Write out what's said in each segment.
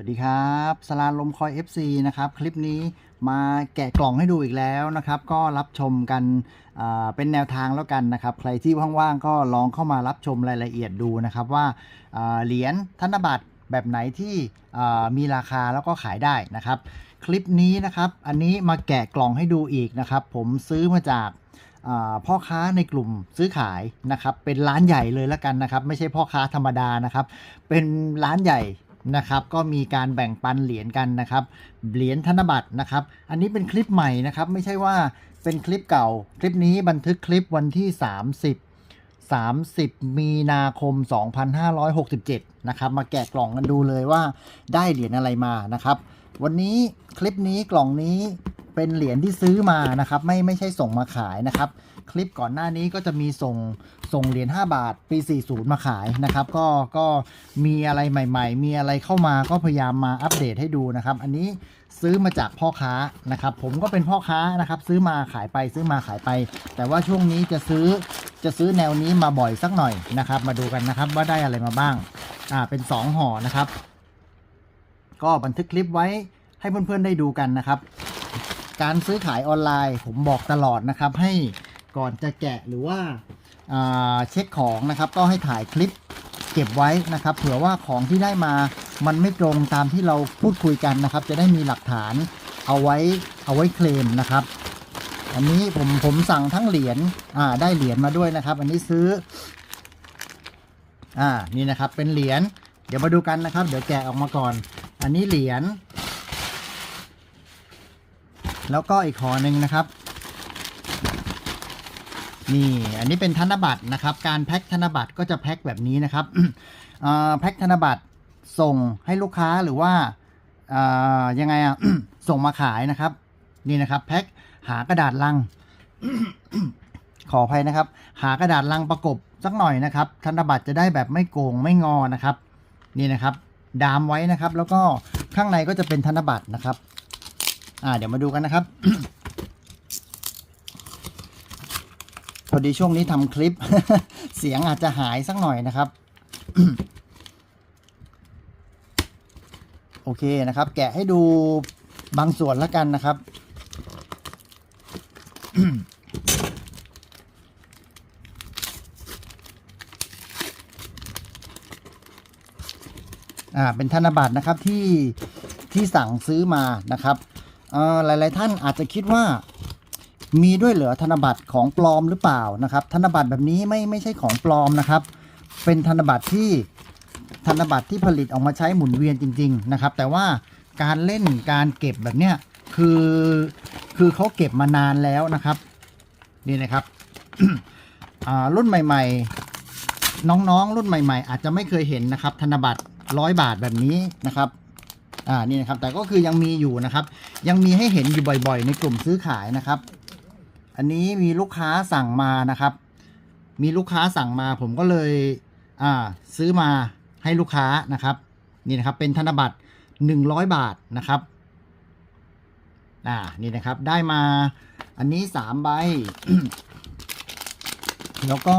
สวัสดีครับสลาลมคอย FC นะครับคลิปนี้มาแกะกล่องให้ดูอีกแล้วนะครับก็รับชมกันเป็นแนวทางแล้วกันนะครับใครที่ว่างๆก็ลองเข้ามารับชมรายละเอียดดูนะครับว่าเหรียญธนบัตรแบบไหนที่มีราคาแล้วก็ขายได้นะครับคลิปนี้นะครับอันนี้มาแกะกล่องให้ดูอีกนะครับผมซื้อมาจากพ่อค้าในกลุ่มซื้อขายนะครับเป็นร้านใหญ่เลยแล้วกันนะครับไม่ใช่พ่อค้าธรรมดานะครับเป็นร้านใหญ่ นะครับ ก็มีการแบ่งปันเหรียญกันนะครับ เหรียญธนบัตรนะครับ อันนี้เป็นคลิปใหม่นะครับ ไม่ใช่ว่าเป็นคลิปเก่า คลิปนี้บันทึกคลิปวันที่ 30 30 มีนาคม 2567 นะครับ มาแกะกล่องกันดูเลยว่าได้เหรียญอะไรมานะครับ วันนี้คลิปนี้กล่องนี้ เป็นเหรียญที่ซื้อมานะครับ ไม่ไม่ใช่ส่งมาขายนะครับ คลิปก่อนหน้านี้ก็จะมีส่งส่งเหรียญ5บาทปี 40 มาขายนะครับ ก็ก็มีอะไรใหม่ ๆ มีอะไรเข้ามาก็พยายามมาอัปเดตให้ดูนะครับ อันนี้ซื้อมาจากพ่อค้านะครับ ผมก็เป็นพ่อค้านะครับ ซื้อมาขายไปซื้อมาขายไป แต่ว่าช่วงนี้จะซื้อจะซื้อแนวนี้มาบ่อยสักหน่อยนะครับ มาดูกันนะครับว่าได้อะไรมาบ้างอ่าเป็น 2ห่อนะครับ ก็บันทึกคลิปไว้ให้เพื่อนๆได้ดูกันนะครับ การซื้อขายออนไลน์ ผมบอกตลอดนะครับ ให้ก่อนจะแกะหรือว่าาเช็คของนะครับก็ให้ถ่ายคลิปเก็บไว้นะครับ เผื่อว่าของที่ได้มามันไม่ตรงตามที่เราพูดคุยกันนะครับ จะได้มีหลักฐานเอาไว้เอาไว้เคลมนะครับ อันนี้ผมผมสั่งทั้งเหรียญอ่าได้เหรียญมาด้วยนะครับ อันนี้ซื้ออ่านี่นะครับเป็นเหรียญเดี๋ยวมาดูกันนะครับ เดี๋ยวแกะออกมาก่อน อันนี้เหรียญ แล้วก็อีกห่อหนึ่งนะครับ นี่อันนี้เป็นธนบัตรนะครับ การแพ็คธนบัตรก็จะแพ็คแบบนี้นะครับแพ็คธนบัตรส่งให้ลูกค้าหรือว่าอ่ายังไงอะส่งมาขายนะครับ นี่นะครับ แพ็คหากระดาษลัง ขออภัยนะครับ หากระดาษลังประกบสักหน่อยนะครับ ธนบัตรจะได้แบบไม่โกงไม่งอนะครับ นี่นะครับ ดามไว้นะครับ แล้วก็ข้างในก็จะเป็นธนบัตรนะครับ อ่าเดี๋ยวมาดูกันนะครับ พอดีช่วงนี้ทำคลิป เสียงอาจจะหายสักหน่อยนะครับ โอเคนะครับ แกะให้ดูบางส่วนแล้วกันนะครับอ่าเป็นธนบัตรนะครับที่ที่สั่งซื้อมานะครับ หลาย ๆ ท่านอาจจะคิดว่ามีด้วยเหรอธนบัตรของปลอมหรือเปล่านะครับ ธนบัตรแบบนี้ไม่ไม่ใช่ของปลอมนะครับ เป็นธนบัตรที่ธนบัตรที่ผลิตออกมาใช้หมุนเวียนจริง ๆ นะครับ แต่ว่าการเล่นการเก็บแบบเนี้ยคือคือเขาเก็บมานานแล้วนะครับนี่นะครับรุ่นใหม่ ๆ น้องๆ รุ่นใหม่ ๆ อาจจะไม่เคยเห็นนะครับ ธนบัตรร้อยบาทแบบนี้นะครับ อ่านี่นะครับแต่ก็คือยังมีอยู่นะครับ ยังมีให้เห็นอยู่บ่อยๆ ในกลุ่มซื้อขายนะครับ อันนี้มีลูกค้าสั่งมานะครับ มีลูกค้าสั่งมาผมก็เลยอ่าซื้อมาให้ลูกค้านะครับนี่นะครับเป็นธนบัตรหนึ่งร้อยบาทนะครับอ่านี่นะครับได้มาอันนี้สามใบแล้วก็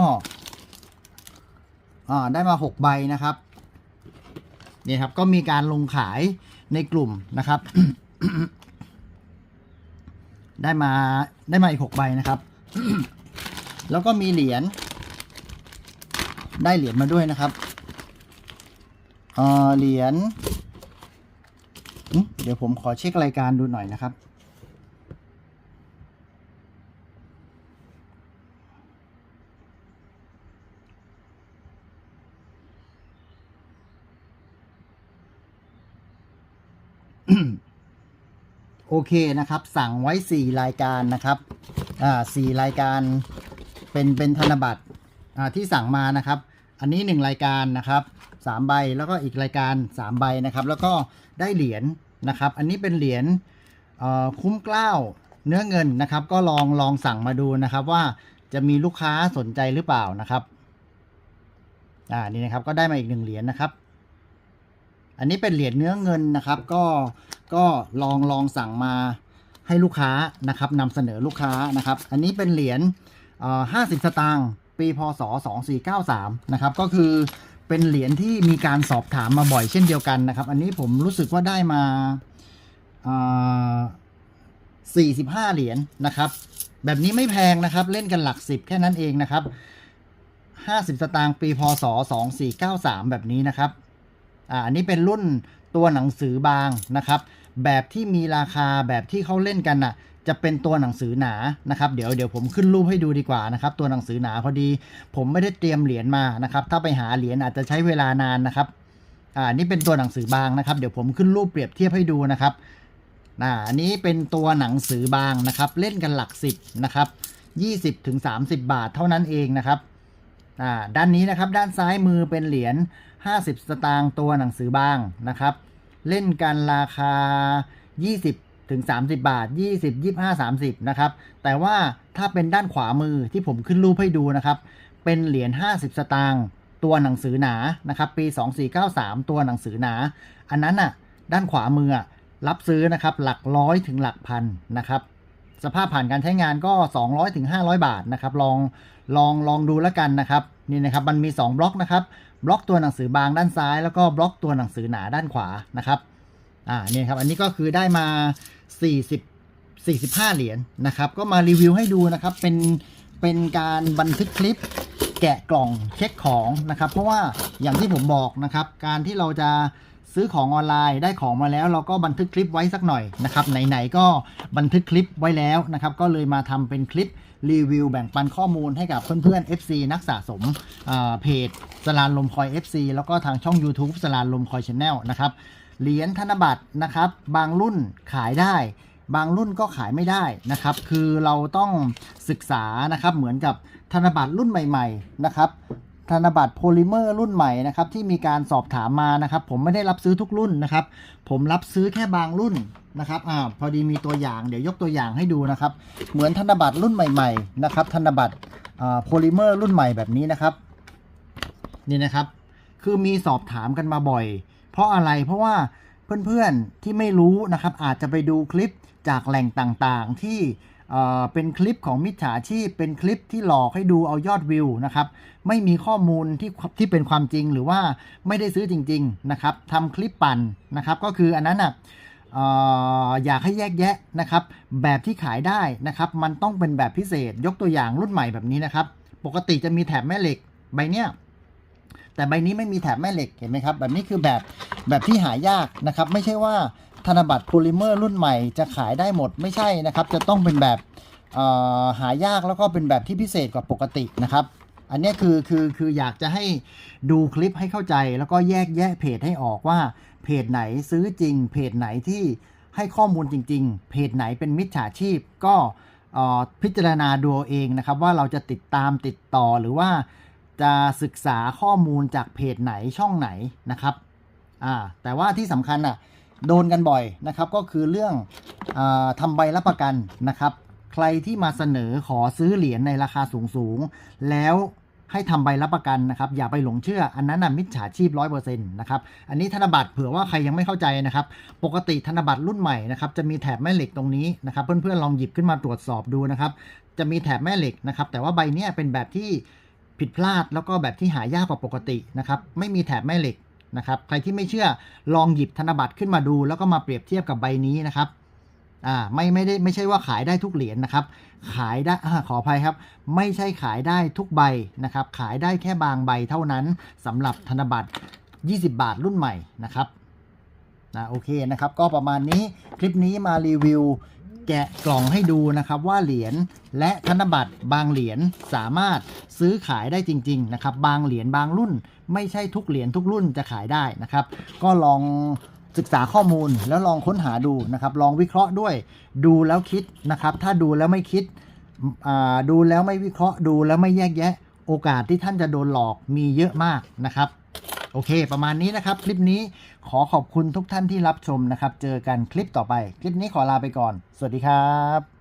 อ่าได้มาหกใบนะครับนี่ครับก็มีการลงขาย ในกลุ่มนะครับ ได้มาได้มาอีกหกใบนะครับ แล้วก็มีเหรียญได้เหรียญมาด้วยนะครับเเหรียญเดี๋ยวผมขอเช็ครายการดูหน่อยนะครับ โอเคนะครับ สั่งไว้ 4 รายการนะครับ อ่าสี่รายการเป็นเป็นธนบัตรอ่าที่สั่งมานะครับ อันนี้ 1 รายการนะครับ3ใบแล้วก็อีกรายการ 3 ใบนะครับ แล้วก็ได้เหรียญนะครับ อันนี้เป็นเหรียญอ่อคุ้มกล้าวเนื้อเงินนะครับ ก็ลองลองสั่งมาดูนะครับ ว่าจะมีลูกค้าสนใจหรือเปล่านะครับ อ่านี่นะครับก็ได้มาอีกหนึ่งเหรียญนะครับ อันนี้เป็นเหรียญเนื้อเงินนะครับ ก็ก็ลองลองสั่งมาให้ลูกค้านะครับนำเสนอลูกค้านะครับ อันนี้เป็นเหรียญห้าสิบสตางค์ปีพศ 2493 นะครับ ก็คือเป็นเหรียญที่มีการสอบถามมาบ่อยเช่นเดียวกันนะครับ อันนี้ผมรู้สึกว่าได้มาอ่า45 เหรียญนะครับ แบบนี้ไม่แพงนะครับ เล่นกันหลักสิบแค่นั้นเองนะครับ 50 สตางค์ปีพศ 2493 แบบนี้นะครับ อันนี้เป็นรุ่นตัวหนังสือบางนะครับ แบบที่มีราคาแบบที่เขาเล่นกันน่ะจะเป็นตัวหนังสือหนานะครับเดี๋ยวเดี๋ยวผมขึ้นรูปให้ดูดีกว่านะครับ ตัวหนังสือหนาพอดี ผมไม่ได้เตรียมเหรียญมานะครับ ถ้าไปหาเหรียญอาจจะใช้เวลานานนะครับอ่านี่เป็นตัวหนังสือบางนะครับ เดี๋ยวผมขึ้นรูปเปรียบเทียบให้ดูนะครับอ่าอันนี้เป็นตัวหนังสือบางนะครับ เล่นกันหลักสิบนะครับ20ถึง30 บาทเท่านั้นเองนะครับ ด้านนี้นะครับด้านซ้ายมือเป็นเหรียญ 50 สตางค์ตัวหนังสือบางนะครับ เล่นกันราคา 20ถึง30 บาท 20 25 30 นะครับ แต่ว่าถ้าเป็นด้านขวามือที่ผมขึ้นรูปให้ดูนะครับ เป็นเหรียญ 50 สตางค์ตัวหนังสือหนานะครับปี 2493 ตัวหนังสือหนา อันนั้นน่ะด้านขวามืออะรับซื้อนะครับหลักร้อยถึงหลักพันนะครับสภาพผ่านการใช้งานก็ 200ถึง500 บาทนะครับลอง ลองลองดูแล้วกันนะครับนี่นะครับมันมี 2 บล็อกนะครับ บล็อกตัวหนังสือบางด้านซ้าย แล้วก็บล็อกตัวหนังสือหนาด้านขวานะครับอ่านี่ครับอันนี้ก็คือได้มา 40 45 เหรียญนะครับ ก็มารีวิวให้ดูนะครับเป็นเป็นการบันทึกคลิปแกะกล่องเช็คของนะครับ เพราะว่าอย่างที่ผมบอกนะครับ การที่เราจะ ซื้อของออนไลน์ได้ของมาแล้ว เราก็บันทึกคลิปไว้สักหน่อยนะครับไหนๆก็บันทึกคลิปไว้แล้วนะครับก็เลยมาทำเป็นคลิปรีวิวแบ่งปันข้อมูลให้กับเพื่อนๆ FC นักสะสมอ่าเพจสลานลมคอย FC แล้วก็ทางช่อง YouTube สลานลมคอยช n แนลนะครับเหรียญธนบัตรนะครับบางรุ่นขายได้ บางรุ่นก็ขายไม่ได้นะครับ คือเราต้องศึกษานะครับเหมือนกับธนบัตรรุ่นใหม่ ๆ นะครับ ธนบัตรโพลิเมอร์รุ่นใหม่นะครับที่มีการสอบถามมานะครับ ผมไม่ได้รับซื้อทุกรุ่นนะครับ ผมรับซื้อแค่บางรุ่นนะครับอ่าพอดีมีตัวอย่างเดี๋ยวยกตัวอย่างให้ดูนะครับ เหมือนธนบัตรรุ่นใหม่ๆนะครับธนบัตรโพลิเมอร์รุ่นใหม่แบบนี้นะครับนี่นะครับ คือมีสอบถามกันมาบ่อย เพราะอะไรเพราะว่าเพื่อนๆที่ไม่รู้นะครับ อาจจะไปดูคลิปจากแหล่งต่างๆที่ เป็นคลิปของมิจฉาชีพเป็นคลิปที่หลอกให้ดูเอายอดวิวนะครับ ไม่มีข้อมูลที่ที่เป็นความจริงหรือว่าไม่ได้ซื้อจริง ๆนะครับทำคลิปปั่นนะครับ ก็คืออันนั้นอะเอ่ออยากให้แยกแยะนะครับ แบบที่ขายได้นะครับ มันต้องเป็นแบบพิเศษ ยกตัวอย่างรุ่นใหม่แบบนี้นะครับ ปกติจะมีแถบแม่เหล็กใบเนี้ยแต่ใบนี้ไม่มีแถบแม่เหล็กเห็นไหมครับ แบบนี้คือแบบแบบที่หายากนะครับ ไม่ใช่ว่า ธนบัตรโพลิเมอร์รุ่นใหม่จะขายได้หมดไม่ใช่นะครับ จะต้องเป็นแบบหายากแล้วก็เป็นแบบที่พิเศษกว่าปกตินะครับ อันนี้คือคือคืออยากจะให้ดูคลิปให้เข้าใจ แล้วก็แยกแยะเพจให้ออกว่าเพจไหนซื้อจริง เพจไหนที่ให้ข้อมูลจริง ๆ เพจไหนเป็นมิจฉาชีพ ก็พิจารณาดูเอาเองนะครับ ว่าเราจะติดตามติดต่อหรือว่าจะศึกษาข้อมูลจากเพจไหนช่องไหนนะครับอ่าแต่ว่าที่สำคัญอะ โดนกันบ่อยนะครับ ก็คือเรื่องอาทำใบรับประกันนะครับ ใครที่มาเสนอขอซื้อเหรียญในราคาสูงสูงๆแล้วให้ทำใบรับประกันนะครับ อย่าไปหลงเชื่ออันนั้นนะมิจฉาชีพร้อยเปอร์เซ็นต์นะครับ อันนี้ธนบัตรเผื่อว่าใครยังไม่เข้าใจนะครับ ปกติธนบัตรรุ่นใหม่นะครับจะมีแถบแม่เหล็กตรงนี้นะครับ เพื่อนๆลองหยิบขึ้นมาตรวจสอบดูนะครับ จะมีแถบแม่เหล็กนะครับ แต่ว่าใบเนี้ยเป็นแบบที่ผิดพลาดแล้วก็แบบที่หายากกว่าปกตินะครับ ไม่มีแถบแม่เหล็ก นะครับ ใครที่ไม่เชื่อลองหยิบธนบัตรขึ้นมาดู แล้วก็มาเปรียบเทียบกับใบนี้นะครับอ่าไม่ไม่ได้ไม่ใช่ว่าขายได้ทุกเหรียญนะครับ ขายได้อขออภัยครับ ไม่ใช่ขายได้ทุกใบนะครับ ขายได้แค่บางใบเท่านั้นสำหรับธนบัตร 20 บาทรุ่นใหม่นะครับนะโอเคนะครับ ก็ประมาณนี้คลิปนี้มารีวิว แกะกล่องให้ดูนะครับว่าเหรียญและธนบัตรบางเหรียญสามารถซื้อขายได้จริง ๆ นะครับ บางเหรียญบางรุ่น ไม่ใช่ทุกเหรียญทุกรุ่นจะขายได้นะครับ ก็ลองศึกษาข้อมูลแล้วลองค้นหาดูนะครับ ลองวิเคราะห์ด้วย ดูแล้วคิดนะครับ ถ้าดูแล้วไม่คิดดูแล้วไม่วิเคราะห์ดูแล้วไม่แยกแยะ โอกาสที่ท่านจะโดนหลอกมีเยอะมากนะครับโอเค ประมาณนี้นะครับ คลิปนี้ขอขอบคุณทุกท่านที่รับชมนะครับ เจอกันคลิปต่อไป คลิปนี้ขอลาไปก่อน สวัสดีครับ